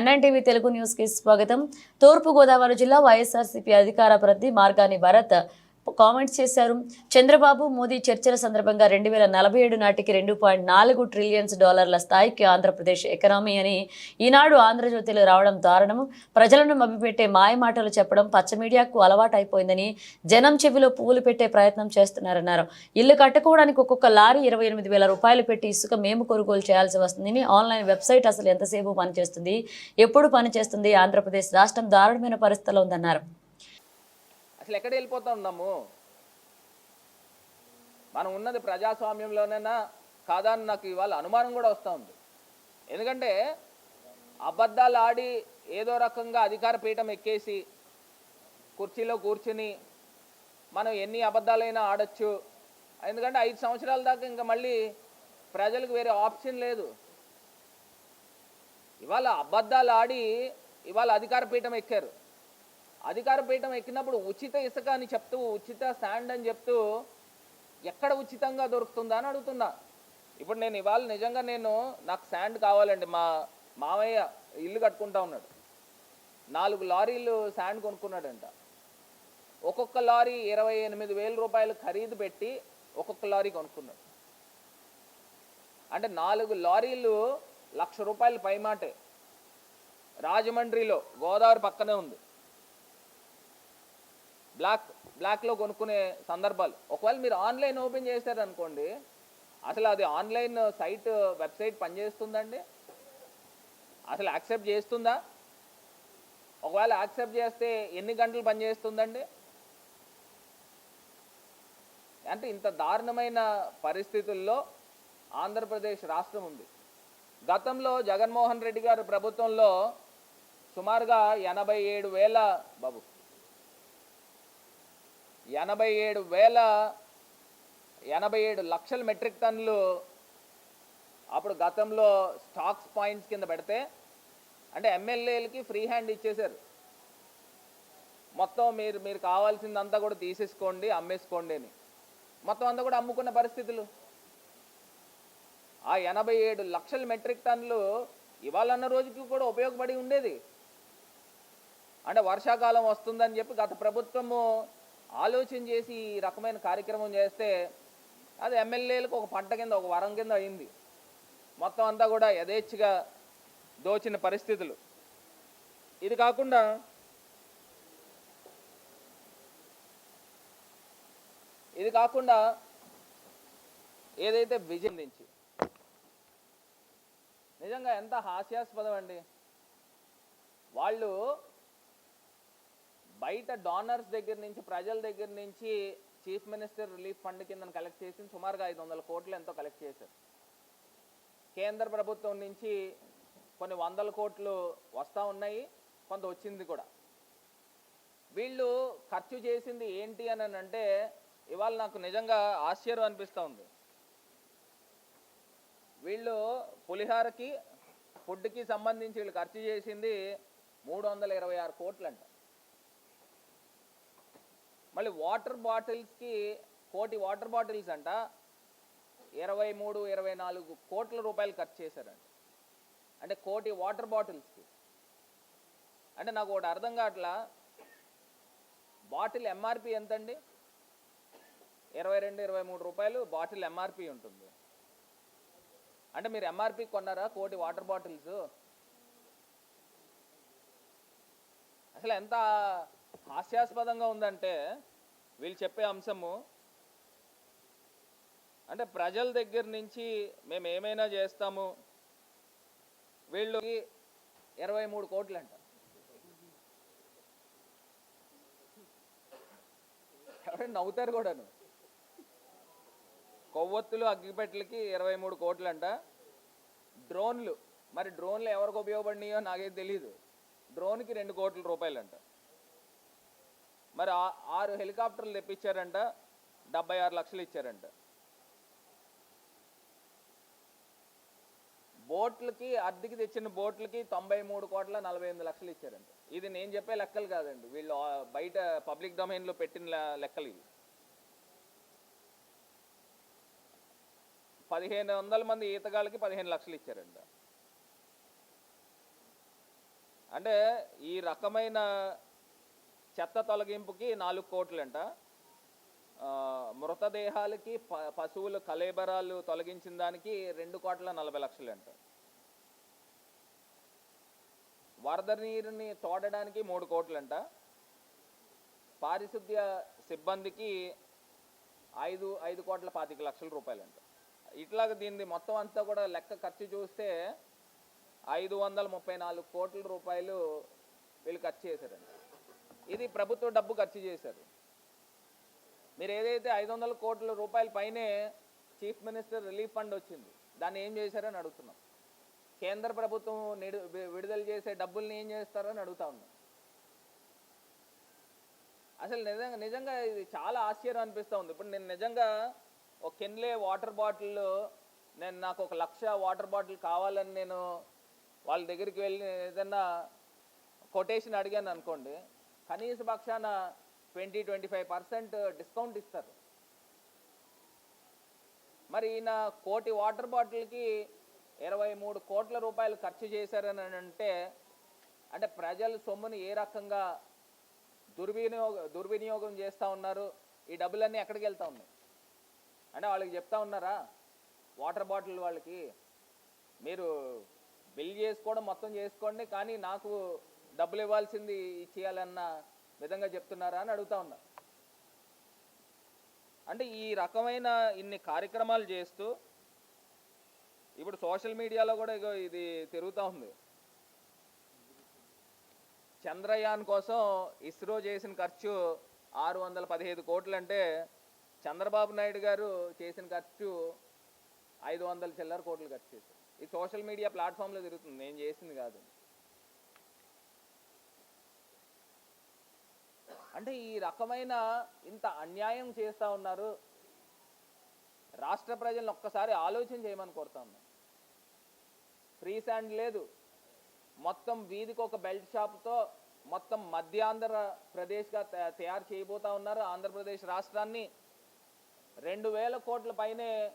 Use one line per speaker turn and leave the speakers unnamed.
NNTV Telugu న్యూస్కి స్వాగతం. తూర్పుగోదావరి జిల్లా వైఎస్ఆర్సీపీ అధికార ప్రతి మార్గాని భరత్ కామెంట్స్ చేశారు. చంద్రబాబు మోదీ చర్చల సందర్భంగా రెండు వేల నలభై ఏడు నాటికి రెండు పాయింట్ నాలుగు ట్రిలియన్స్ డాలర్ల స్థాయికి ఆంధ్రప్రదేశ్ ఎకనామీ అని ఈనాడు ఆంధ్రజ్యోతిలో రావడం దారుణం ప్రజలను మభ్యపెట్టే మాయమాటలు చెప్పడం పచ్చ మీడియాకు అలవాటైపోయిందని జనం చెవిలో పువ్వులు పెట్టే ప్రయత్నం చేస్తున్నారన్నారు. ఇల్లు కట్టుకోవడానికి ఒక్కొక్క లారీ ఇరవై ఎనిమిది వేల రూపాయలు పెట్టి ఇసుక మేము కొనుగోలు చేయాల్సి వస్తుందని ఆన్లైన్ వెబ్సైట్ అసలు ఎంతసేపు పనిచేస్తుంది? ఎప్పుడు పనిచేస్తుంది? ఆంధ్రప్రదేశ్ రాష్ట్రం దారుణమైన పరిస్థితిలో ఉందన్నారు.
అసలు ఎక్కడ వెళ్ళిపోతా ఉన్నాము? మనం ఉన్నది ప్రజాస్వామ్యంలోనైనా? కాదా అని నాకు ఇవాళ అనుమానం కూడా వస్తూ ఉంది. ఎందుకంటే అబద్ధాలు ఆడి ఏదో రకంగా అధికార పీఠం ఎక్కేసి కుర్చీలో కూర్చుని మనం ఎన్ని అబద్ధాలైనా ఆడచ్చు. ఎందుకంటే ఐదు సంవత్సరాల దాకా ఇంకా మళ్ళీ ప్రజలకు వేరే ఆప్షన్ లేదు. ఇవాళ అబద్ధాలు ఆడి ఇవాళ అధికార పీఠం ఎక్కారు. అధికార పీఠం ఎక్కినప్పుడు ఉచిత ఇసుక అని చెప్తూ ఉచిత శాండ్ అని చెప్తూ ఎక్కడ ఉచితంగా దొరుకుతుందా అని అడుగుతున్నా. ఇప్పుడు నేను ఇవాళ నిజంగా నేను నాకు శాండ్ కావాలండి. మా మామయ్య ఇల్లు కట్టుకుంటా ఉన్నాడు. నాలుగు లారీలు శాండ్ కొనుక్కున్నాడంట. ఒక్కొక్క లారీ ఇరవై ఎనిమిది వేల రూపాయలు ఖరీదు పెట్టి ఒక్కొక్క లారీ కొనుక్కున్నాడు. అంటే నాలుగు లారీలు లక్ష రూపాయలు పైమాటే. రాజమండ్రిలో గోదావరి పక్కనే ఉంది. బ్లాక్ బ్లాక్లో కొనుక్కునే సందర్భాలు. ఒకవేళ మీరు ఆన్లైన్ ఓపెన్ చేశారనుకోండి అసలు అది ఆన్లైన్ సైట్ వెబ్సైట్ పనిచేస్తుందండి? అసలు యాక్సెప్ట్ చేస్తుందా? ఒకవేళ యాక్సెప్ట్ చేస్తే ఎన్ని గంటలు పనిచేస్తుందండి? అంటే ఇంత దారుణమైన పరిస్థితుల్లో ఆంధ్రప్రదేశ్ రాష్ట్రం ఉంది. గతంలో జగన్మోహన్ రెడ్డి గారి ప్రభుత్వంలో సుమారుగా ఎనభై ఏడు వేల బాబు ఎనభై ఏడు వేల ఎనభై ఏడు లక్షల మెట్రిక్ టన్నులు అప్పుడు గతంలో స్టాక్స్ పాయింట్స్ కింద పెడితే అంటే ఎమ్మెల్యేలకి ఫ్రీ హ్యాండ్ ఇచ్చేశారు. మొత్తం మీరు మీరు కావాల్సిందంతా కూడా తీసేసుకోండి అమ్మేసుకోండి అని. మొత్తం అంతా కూడా అమ్ముకున్న పరిస్థితులు. ఆ ఎనభై ఏడు లక్షల మెట్రిక్ టన్నులు ఇవాళన్న రోజుకి కూడా ఉపయోగపడి ఉండేది. అంటే వర్షాకాలం వస్తుందని చెప్పి గత ప్రభుత్వము ఆలోచన చేసి ఈ రకమైన కార్యక్రమం చేస్తే అది ఎమ్మెల్యేలకు ఒక పంట కింద ఒక వరం కింద అయింది. మొత్తం అంతా కూడా యథేచ్ఛగా దోచిన పరిస్థితులు. ఇది కాకుండా ఇది కాకుండా ఏదైతే విజయం నుంచి నిజంగా ఎంత హాస్యాస్పదం అండి వాళ్ళు బయట డోనర్స్ దగ్గర నుంచి ప్రజల దగ్గర నుంచి చీఫ్ మినిస్టర్ రిలీఫ్ ఫండ్ కింద కలెక్ట్ చేసి సుమారుగా ఐదు వందల కోట్లు ఎంతో కలెక్ట్ చేశారు. కేంద్ర ప్రభుత్వం నుంచి కొన్ని వందల కోట్లు వస్తూ ఉన్నాయి కొంత వచ్చింది కూడా. వీళ్ళు ఖర్చు చేసింది ఏంటి అని అంటే ఇవాళ నాకు నిజంగా ఆశ్చర్యం అనిపిస్తూ ఉంది. వీళ్ళు పులిహారకి ఫుడ్కి సంబంధించి వీళ్ళు ఖర్చు చేసింది మూడు వందల ఇరవై ఆరు కోట్లంట. మళ్ళీ వాటర్ బాటిల్స్కి కోటి వాటర్ బాటిల్స్ అంట. ఇరవై మూడు ఇరవై నాలుగు కోట్ల రూపాయలు ఖర్చు చేశారంట. అంటే కోటి వాటర్ బాటిల్స్కి. అంటే నాకు ఒకటి అర్థం కావట్లా? బాటిల్ ఎంఆర్పి ఎంతండి? ఇరవై రెండు ఇరవై మూడు రూపాయలు బాటిల్ ఎంఆర్పి ఉంటుంది. అంటే మీరు ఎంఆర్పి కొన్నారా? కోటి వాటర్ బాటిల్స్? అసలు ఎంత హాస్యాస్పదంగా ఉందంటే వీళ్ళు చెప్పే అంశము అంటే ప్రజల దగ్గర నుంచి మేము ఏమైనా చేస్తాము వీళ్ళకి ఇరవై మూడు కోట్లు అంట ఎవరైనా నవ్వుతారు కూడాను. కొవ్వొత్తులు అగ్గిపెట్టెలకి ఇరవై మూడు కోట్లు అంట డ్రోన్లు మరి డ్రోన్లు ఎవరికి ఉపయోగపడినాయో నాకేం తెలియదు డ్రోన్కి రెండు కోట్ల రూపాయలు అంట మరి ఆ- ఆరు హెలికాప్టర్లు తెప్పించారంట డెబ్బై ఆరు లక్షలు ఇచ్చారంట. బోట్లకి అద్దెకి తెచ్చిన బోట్లకి తొంభై మూడు కోట్ల నలభై ఎనిమిది లక్షలు ఇచ్చారంట. ఇది నేను చెప్పే లెక్కలు కాదండి. వీళ్ళు బయట పబ్లిక్ డొమైన్లో పెట్టిన లెక్కలు ఇవి. పదిహేను వందల మంది ఈతగాళ్ళకి పదిహేను లక్షలు ఇచ్చారంట. అంటే ఈ రకమైన చెత్త తొలగింపుకి నాలుగు కోట్లంట. ఆ, మృతదేహాలకి ప పశువుల కలేబరాలు తొలగించిన దానికి రెండు కోట్ల నలభై లక్షలంట. వరద నీరుని తోడడానికి మూడు కోట్లంట. పారిశుద్ధ్య సిబ్బందికి ఐదు ఐదు కోట్ల పాతిక లక్షల రూపాయలంట. ఇట్లాగ దీన్ని మొత్తం అంతా కూడా లెక్క ఖర్చు చూస్తే ఐదు వందల ముప్పై నాలుగు కోట్ల రూపాయలు వీళ్ళు ఖర్చు చేశారండి ఇది ప్రభుత్వ డబ్బు ఖర్చు చేశారు. మీరు ఏదైతే ఐదు వందల కోట్ల రూపాయల పైనే చీఫ్ మినిస్టర్ రిలీఫ్ ఫండ్ వచ్చింది దాన్ని ఏం చేశారని అడుగుతున్నాం. కేంద్ర ప్రభుత్వం నిడు- విడుదల చేసే డబ్బుల్ని ఏం చేస్తారని అడుగుతా ఉన్నాం. అసలు నిజంగా నిజంగా ఇది చాలా ఆశ్చర్యం అనిపిస్తూ ఉంది. ఇప్పుడు నేను నిజంగా ఒక కిన్లే వాటర్ బాటిల్ నేను నాకు ఒక లక్ష వాటర్ బాటిల్ కావాలని నేను వాళ్ళ దగ్గరికి వెళ్ళి ఏదన్నా కొటేషన్ అడిగాను అనుకోండి కనీస పక్షాన twenty twenty five percent discount ఇస్తారు. మరి ఈయన కోటి వాటర్ బాటిల్కి ఇరవై మూడు కోట్ల రూపాయలు ఖర్చు చేశారని అంటే అంటే ప్రజల సొమ్ముని ఏ రకంగా దుర్వినియోగ దుర్వినియోగం చేస్తూ ఉన్నారు? ఈ డబ్బులన్నీ ఎక్కడికి వెళ్తూ ఉన్నాయి? అంటే వాళ్ళకి చెప్తా ఉన్నారా? వాటర్ బాటిల్ వాళ్ళకి మీరు బిల్ చేసుకోవడం మొత్తం చేసుకోండి కానీ నాకు డబ్బులు ఇవ్వాల్సింది ఇచ్చేయాలన్న విధంగా చెప్తున్నారా అని అడుగుతా ఉన్నా. అంటే ఈ రకమైన ఇన్ని కార్యక్రమాలు చేస్తూ ఇప్పుడు సోషల్ మీడియాలో కూడా ఇగో ఇది తిరుగుతూ ఉంది. చంద్రయాన్ కోసం ఇస్రో చేసిన ఖర్చు ఆరు వందల పదిహేదు కోట్లు అంటే చంద్రబాబు నాయుడు గారు చేసిన ఖర్చు ఐదు వందల చిల్లర కోట్లు ఖర్చు చేశారు. ఈ సోషల్ మీడియా ప్లాట్ఫామ్లో తిరుగుతుంది నేను చేసింది కాదు. అంటే ఈ రకమైన ఇంత అన్యాయం చేస్తూ ఉన్నారు రాష్ట్ర ప్రజలను ఒక్కసారి ఆలోచన చేయమని కోరుతా ఉన్నాను. ఫ్రీ శాండ్ లేదు. మొత్తం వీధికి ఒక బెల్ట్ షాప్తో మొత్తం మధ్యాంధ్ర ప్రదేశ్గా తయారు చేయబోతా ఉన్నారు. ఆంధ్రప్రదేశ్ రాష్ట్రాన్ని రెండు వేల కోట్ల పైనే